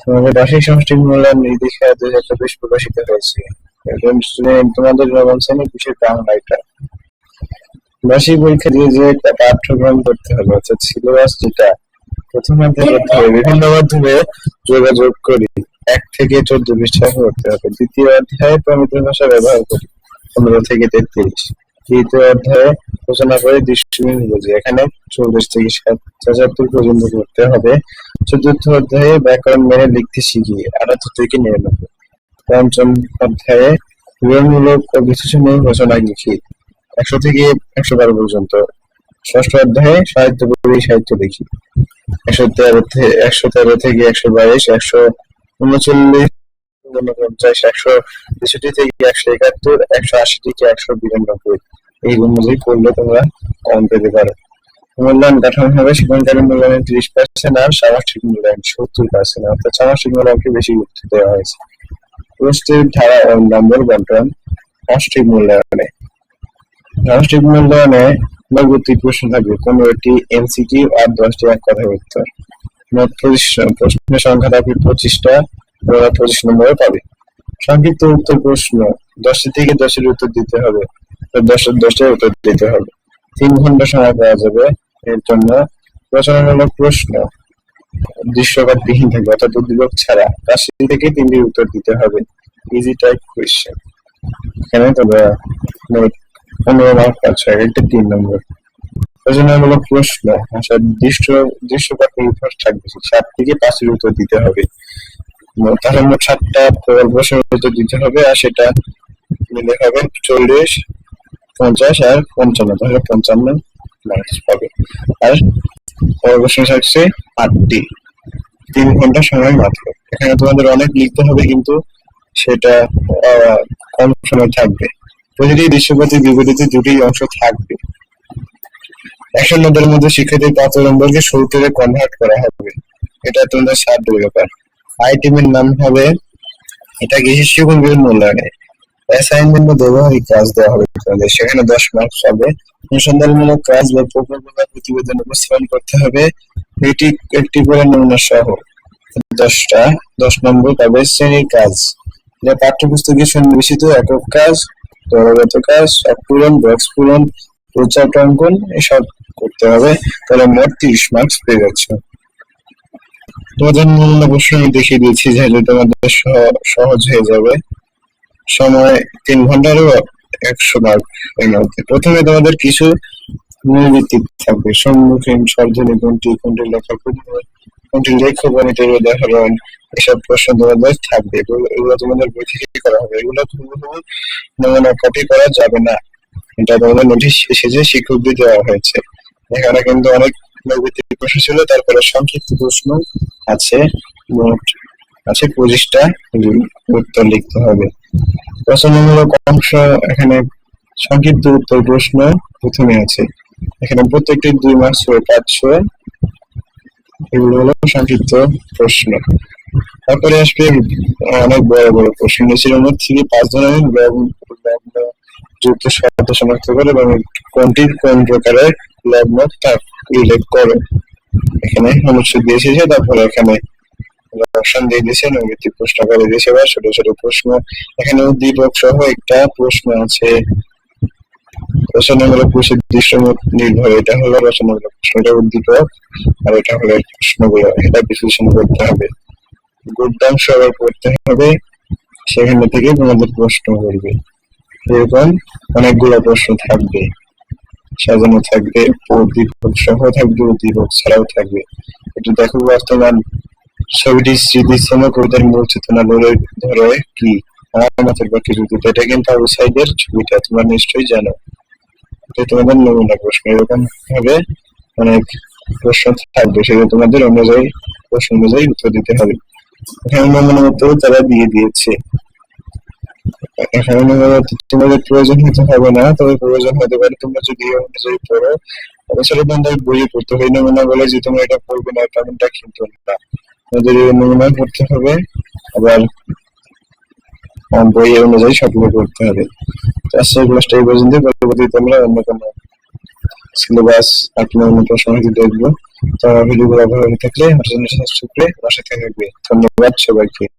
তোমাদের বার্ষিক মূল্যায়ন নির্দেশিকা দুই হাজার চব্বিশ প্রকাশিত হয়েছে। তোমাদের নবম শ্রেণির এটা। বার্ষিক পরীক্ষা দিয়ে যে পাঠ্যক্রম করতে হবে, অর্থাৎ সিলেবাস যেটা প্রথম অধ্যায় করতে হবে, বিভিন্ন মাধ্যমে যোগাযোগ করি। এক থেকে চোদ্দ পৃষ্ঠা করতে হবে। দ্বিতীয় অধ্যায়ে প্রমিত ভাষা ব্যবহার করি। পনেরো থেকে তেত্রিশ। তৃতীয় অধ্যায়ে আলোচনা করে দৃষ্টিভঙ্গি বুঝি। এখানে চল্লিশ থেকে সাতাত্তর পর্যন্ত করতে হবে। চতুর্থ অধ্যায়ে ব্যাকরণ মেনে লিখতে শিখি। আটাত্তর থেকে নিরানব্বই। পঞ্চম অধ্যায়ে বিবরণমূলক ও বিশ্লেষণমূলক রচনা লিখি। একশো থেকে একশো বারো পর্যন্ত। ষষ্ঠ অধ্যায়ে সাহিত্য পড়ি সাহিত্য লিখি। একশো তেরো একশো তেরো থেকে একশো বাইশ, একশো উনচল্লিশ উনপঞ্চাশ, একশো তেষট্টি থেকে একশো একাত্তর, একশো আশি থেকে একশো বিরানব্বই। এই অনুযায়ী করলে তোমরা কম পেতে পারো। মূল্যায়ন কাঠামো হবে শিক্ষণকারী মূল্যায়নের ত্রিশ পার্সেন্ট আর সামষ্টিক মূল্যায়ন সত্তর পার্সেন্ট অর্থাৎ সামষ্টিক মূল্যায়নকে বেশি গুরুত্ব দেওয়া হয়েছে। প্রশ্নের ধারা ও নম্বর বন্টন সামষ্টিক মূল্যায়নে। সামষ্টিক মূল্যায়নে নৈর্ব্যক্তিক প্রশ্ন থাকবে কোন পনেরোটি এমসিকিউ আর দশটি এক কথা উত্তর। মোট প্রশ্নের সংখ্যা থাকবে পঁচিশটা পঁচিশ নম্বরে পাবে। সংক্ষিপ্ত উত্তর প্রশ্ন, দশটি থেকে দশের উত্তর দিতে হবে। দশটার উত্তর দিতে হবে। তিন ঘণ্টা সময় পাওয়া যাবে। এর জন্য রচনামূলক প্রশ্ন দৃশ্যপটবিহীন থাকবে, অর্থাৎ উদ্দীপক ছাড়া। পাঁচটি থেকে তিনটি উত্তর দিতে হবে। ইজি টাইপ কোয়েশ্চেন এখানে তোমরা পনেরো মার্ক পাচ্ছ একটা তিন নম্বর। রচনামূলক প্রশ্ন আচ্ছা দৃশ্য দৃশ্যপট নির্ভর থাকবে। সাত থেকে পাঁচের উত্তর দিতে হবে। তাহলে মোট সাতটা প্রশ্নের উত্তর দিতে হবে, আর সেটা মিলে হবে চল্লিশ পঞ্চাশ আর পঞ্চান্ন, তাহলে পঞ্চান্ন মার্কস পাবে আর প্রবল প্রশ্ন থাকছে আটটি। তিন ঘণ্টা সময় মাত্র। এখানে তোমাদের অনেক লিখতে হবে, কিন্তু সেটা কম সময় থাকবে। প্রতিটি দৃশ্যপতি বিপরীতে দুটি অংশ থাকবে। একশো নব্বই মধ্যে শিক্ষার্থীর পাঁচ নম্বরকে সত্তরে কনভার্ট করা হবে। এটা তোমাদের সাধ্যের ব্যাপার। আইটেমের নাম হবে, এটা কৃষি শিক্ষণ মূল্যায়নে। অ্যাসাইনমেন্ট ব্যবহারিক কাজ দেওয়া হবে তোমাদের সেখানে দশ মার্কস পাবে অনুসন্ধানমূলক কাজ বা প্রকল্প বা প্রতিবেদন উপস্থাপন করতে হবে। এটি একটি করে নমুনা সহ। দশটা, দশ নম্বর পাবে শ্রেণির কাজ। যা পাঠ্যপুস্তকে সন্নিবেশিত একক কাজ, দলগত কাজ, সব পূরণ বক্স পূরণ প্রচার অঙ্কন, এসব করতে হবে। তাহলে মোট তিরিশ মার্কস পেয়ে যাচ্ছ। তোমাদের নমুনা প্রশ্ন আমি দেখিয়ে দিয়েছি, যেহেতু তোমাদের সহ- সহজ হয়ে যাবে। সময় তিন ঘন্টারও একশো মার্ক এর মধ্যে। প্রথমে তোমাদের কিছু মূলভিত্তিক থাকবে। সম্মুখীন সর্জনী কোনটি কোনটি লেখা কোনটি লেখ্য গণিতের উদাহরণ, এসব প্রশ্ন তোমাদের থাকবে। এগুলো তোমাদের বই থেকে করা হবে। এগুলো হুবহু নমুনা কপি করা যাবে না। এটা তোমাদের নোটিশ এসেছে শিক্ষকদের দেওয়া হয়েছে। এখানে কিন্তু অনেক নৈবিত্তিক প্রশ্ন ছিল, তারপরে সংক্ষিপ্ত প্রশ্ন আছে। মোট আছে পঁচিশটা উত্তর লিখতে হবে। রচনামূলক অংশ এখানে সংক্ষিপ্ত উত্তর প্রশ্ন প্রথমে আছে। এখানে প্রত্যেকটি দুই মার্কস করে পাঁচশো এগুলো হলো সংক্ষিপ্ত প্রশ্ন। তারপরে আসবে অনেক বড় বড় প্রশ্ন। নিচের মধ্যে থেকে পাঁচ ধরনের লগ্ন যুক্ত শব্দ শনাক্ত করে এবং কোনটির কোন প্রকারের লগ্ন তা উল্লেখ করে। এখানে অনুচ্ছেদ দিয়ে এসেছে, তারপরে এখানে অপশন দিয়ে দিয়েছে নৈমিত্তিক প্রশ্ন করে দিয়েছে বা ছোট ছোট প্রশ্ন। এখানে উদ্দীপক সহ একটা প্রশ্ন আছে। রচনামূলক প্রশ্ন দৃশ্য নির্ভর, এটা হলো রচনামূলক প্রশ্ন উদ্দীপক, আর এটা হলো প্রশ্নগুলো, এটা বিশ্লেষণ করতে হবে। গদ্যাংশ আবার পড়তে হবে, সেখানে থেকে তোমাদের প্রশ্ন করবে। এরকম অনেকগুলো প্রশ্ন থাকবে। সাজানো থাকবে, উদ্দীপক সহ থাকবে, উদ্দীপক ছাড়াও থাকবে। একটু দেখো বর্তমান ছবিটি স্মৃতিস্তম্ভ কবিতার মূল চেতনা ধরে ধরে কি? আমার মাথার পক্ষে যদি এটা কিন্তু আবু সাইদের ছবিটা তোমরা নিশ্চয়ই জানো। এটা তোমাদের নমুনা প্রশ্ন এরকম ভাবে অনেক প্রশ্ন থাকবে, সেগুলো তোমাদের অনুযায়ী, প্রশ্ন অনুযায়ী উত্তর দিতে হবে। এখানে নমুনা উত্তর তারা দিয়ে দিয়েছে। এখানে তোমাদের প্রয়োজন হতে হবে না, তবে প্রয়োজন হতে পারে তোমরা যদি অনুযায়ী পড়ো। অবসরে তোমাদের বইয়ে পড়তে হবে নমুনা বলে যে তোমরা এটা পড়বে না, তেমনটা কিন্তু না। তোমাদের এই নমুনা পড়তে হবে, আবার বইয়ের বই অনুযায়ী সবগুলো করতে হবে। আজকের ক্লাসটা এই পর্যন্ত। পরবর্তীতে আমরা অন্য কোনো সিলেবাস আর কোনো অন্য প্রশ্ন হয়তো দেখব। তো ভিডিওগুলো ভালো থাকলে, আমার জন্য সাবস্ক্রাইব করে পাশে থাকবে। ধন্যবাদ সবাইকে।